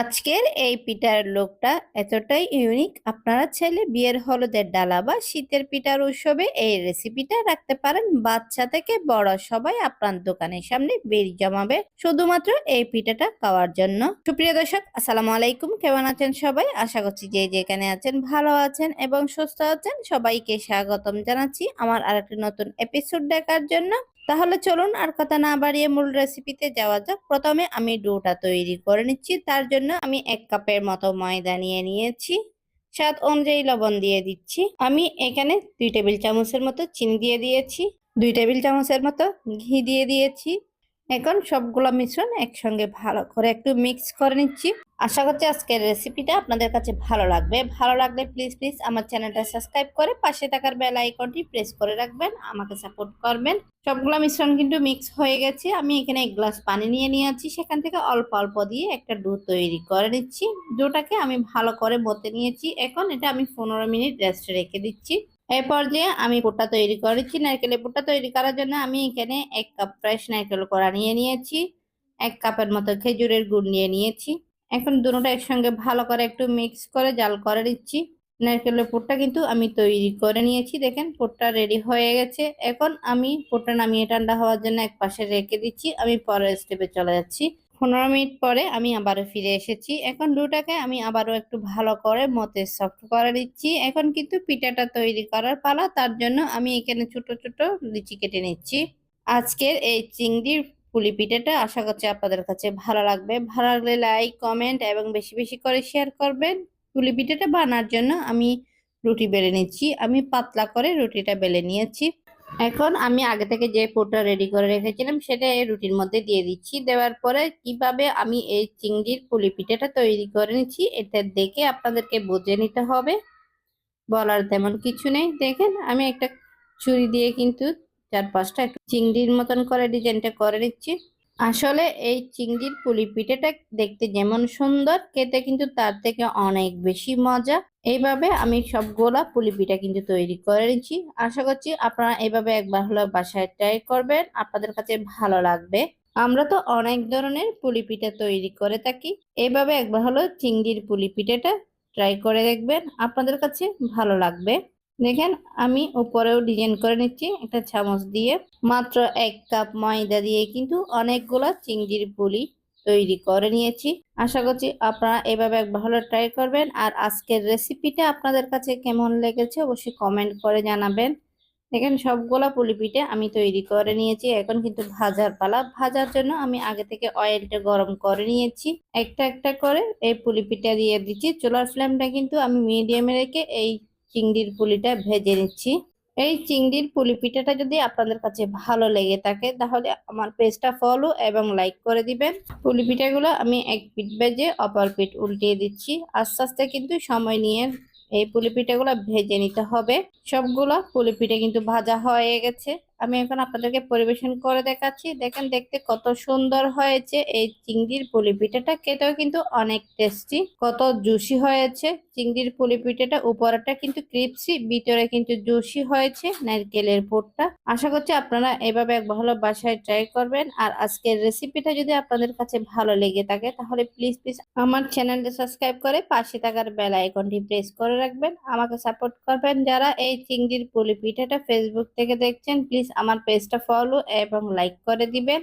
আজকের এই পিঠার লোকটা এতটাই ইউনিক আপনারা চাইলে বিয়ের হলুদের ডালা বা শীতের পিঠার উৎসবে এই রেসিপিটা রাখতে পারেন। বাচ্চা থেকে বড় সবাই আপনার দোকানের সামনে বের জমাবে শুধুমাত্র এই পিঠাটা খাওয়ার জন্য। সুপ্রিয় দর্শক, আসসালামু আলাইকুম। কেমন আছেন সবাই? আশা করছি যে যেখানে আছেন ভালো আছেন এবং সুস্থ আছেন। সবাইকে স্বাগতম জানাচ্ছি আমার আরেকটি নতুন এপিসোড দেখার জন্য। তাহলে চলুন আর কথা না বাড়িয়ে মূল রেসিপিতে যাওয়া যাক। প্রথমে আমি ডোটা তৈরি করে নিচ্ছি। তার জন্য আমি এক কাপের মতো ময়দা নিয়ে নিয়েছি। স্বাদ অনুযায়ী লবণ দিয়ে দিচ্ছি। আমি এখানে দুই টেবিল চামচের মতো চিনি দিয়ে দিয়েছি। দুই টেবিল চামচের মতো ঘি দিয়ে দিয়েছি। এখন সবগুলো মিশ্রণ একসঙ্গে ভালো করে একটু মিক্স করে নিচ্ছি। আশা করছি আজকের রেসিপিটা আপনাদের কাছে ভালো লাগবে। ভালো লাগলে প্লিজ প্লিজ আমার চ্যানেলটা সাবস্ক্রাইব করে পাশে থাকার বেল আইকনটি প্রেস করে রাখবেন, আমাকে সাপোর্ট করবেন। সবগুলো মিশ্রণ কিন্তু মিক্স হয়ে গেছে। আমি এখানে এক গ্লাস পানি নিয়ে নিয়েছি। সেখান থেকে অল্প অল্প দিয়ে একটা ডো তৈরি করে নিচ্ছি। ডোটাকে আমি ভালো করে মতে নিয়েছি। এখন এটা আমি পনেরো মিনিট রেস্টে রেখে দিচ্ছি। এই পর্যায়ে আমি পুটটা তৈরি করেছি। নারকেলের পুটটা তৈরি করার জন্য আমি এখানে এক কাপ ফ্রেশ নারকেল করা নিয়ে নিয়েছি। এক কাপের মতো খেজুরের গুড় নিয়ে নিয়েছি। এখন দুটোটা একসঙ্গে ভালো করে একটু মিক্স করে জাল করে দিচ্ছি নারকেলের পুরটা কিন্তু আমি তৈরি করে নিয়েছি, দেখেন পুরটা রেডি হয়ে গেছে। এখন আমি পুরটা নামিয়ে ঠান্ডা হওয়ার জন্য এক পাশে রেখে দিচ্ছি, আমি পরের স্টেপে চলে যাচ্ছি। পনেরো মিনিট পরে আমি আবারও ফিরে এসেছি। এখন ডোটাকে আমি আবারও একটু ভালো করে মতে সফট করে দিচ্ছি এখন কিন্তু পিঠাটা তৈরি করার পালা, তার জন্য আমি এখানে ছোট ছোট লিচি কেটে নিচ্ছি। আজকের এই চিংড়ির পুলি পিঠাটা আশা করছি আপনাদের কাছে ভালো লাগবে। ভালো লাগলে লাইক কমেন্ট এবং বেশি বেশি করে শেয়ার করবেন। পুলি পিঠাটা বানার জন্য আমি রুটি বেলে নিচ্ছি। আমি পাতলা করে রুটিটা বেলে নিয়েছি। এখন আমি আগে থেকে যে পোটা রেডি করে রেখেছিলাম সেটা এই রুটির মধ্যে দিয়ে দিচ্ছি। দেওয়ার পরে কীভাবে আমি এই চিংড়ির পুলি পিঠাটা তৈরি করে নিচ্ছি, এটা দেখে আপনাদেরকে বুঝে নিতে হবে। বলার তেমন কিছু নেই। দেখেন, আমি একটা ছুরি দিয়ে কিন্তু চার পাঁচটা একটু চিংড়ির মতন করে ডিজাইনটা করে নিচ্ছি। আসলে এই চিংড়ির পুলি পিঠাটা দেখতে যেমন সুন্দর, খেতে কিন্তু তার থেকে অনেক বেশি মজা। এইভাবে আমি সব সবগুলা পুলি পিঠা কিন্তু তৈরি করে নিচ্ছি। আশা করছি আপনারা এইভাবে একবার হলো বাসায় ট্রাই করবেন, আপনাদের কাছে ভালো লাগবে। আমরা তো অনেক ধরনের পুলি পিঠা তৈরি করে থাকি, এইভাবে একবার হলো চিংড়ির পুলি পিঠাটা ট্রাই করে দেখবেন, আপনাদের কাছে ভালো লাগবে। দেখেন, আমি উপরেও ডিজাইন করে নিচ্ছি। একটা চামচ দিয়ে মাত্র এক কাপ ময়দা দিয়ে কিন্তু অনেকগুলো চিংড়ির পুলি তৈরি করে নিয়েছি। আশা করছি আপনারা এভাবে ভালো ট্রাই করবেন। আর আজকের রেসিপিটা আপনাদের কাছে কেমন লেগেছে অবশ্যই কমেন্ট করে জানাবেন। দেখেন, সবগুলা পুলি পিঠে আমি তৈরি করে নিয়েছি। এখন কিন্তু ভাজার পালা। ভাজার জন্য আমি আগে থেকে অয়েলটা গরম করে নিয়েছি। একটা একটা করে এই পুলি পিঠা দিয়ে দিচ্ছি। চুলার ফ্লেমটা কিন্তু আমি মিডিয়ামে রেখে এই চিংড়ির পুলিটা ভেজে নিচ্ছি। এই চিংড়ির পুলি পিঠাটা যদি আপনাদের কাছে ভালো লেগে থাকে, তাহলে আমার পেজটা ফলো এবং লাইক করে দিবেন। পুলি পিঠাগুলো আমি এক পিঠ ভেজে অপর পিঠ উল্টিয়ে দিচ্ছি। আস্তে আস্তে কিন্তু সময় নিয়ে এই পুলি পিঠাগুলো ভেজে নিতে হবে। সবগুলো পুলি পিঠে কিন্তু ভাজা হয়ে গেছে। আমি এখন আপনাদেরকে পরিবেশন করে দেখাচ্ছি। দেখেন দেখতে কত সুন্দর হয়েছে এই চিংড়ির পুলি পিঠাটা খেতেও কিন্তু অনেক টেস্টি কত জুসি হয়েছে। চিংড়ির পুলি পিঠাটা উপরটা কিন্তু ক্রিপসি, ভিতরে কিন্তু জুসি হয়েছে নারকেলের পোটটা আশা করছি আপনারা এভাবে এক ভালো বাসায় ট্রাই করবেন। আর আজকের রেসিপিটা যদি আপনাদের কাছে ভালো লেগে থাকে, তাহলে প্লিজ প্লিজ আমার চ্যানেলটা সাবস্ক্রাইব করে পাশে থাকার বেল আইকনটি প্রেস করে রাখবেন। আমাকে সাপোর্ট করবেন যারা এই চিংড়ির পুলি পিঠাটা ফেসবুক থেকে দেখছেন। প্লিজ আমার পেজটা ফলো এবং লাইক করে দিবেন।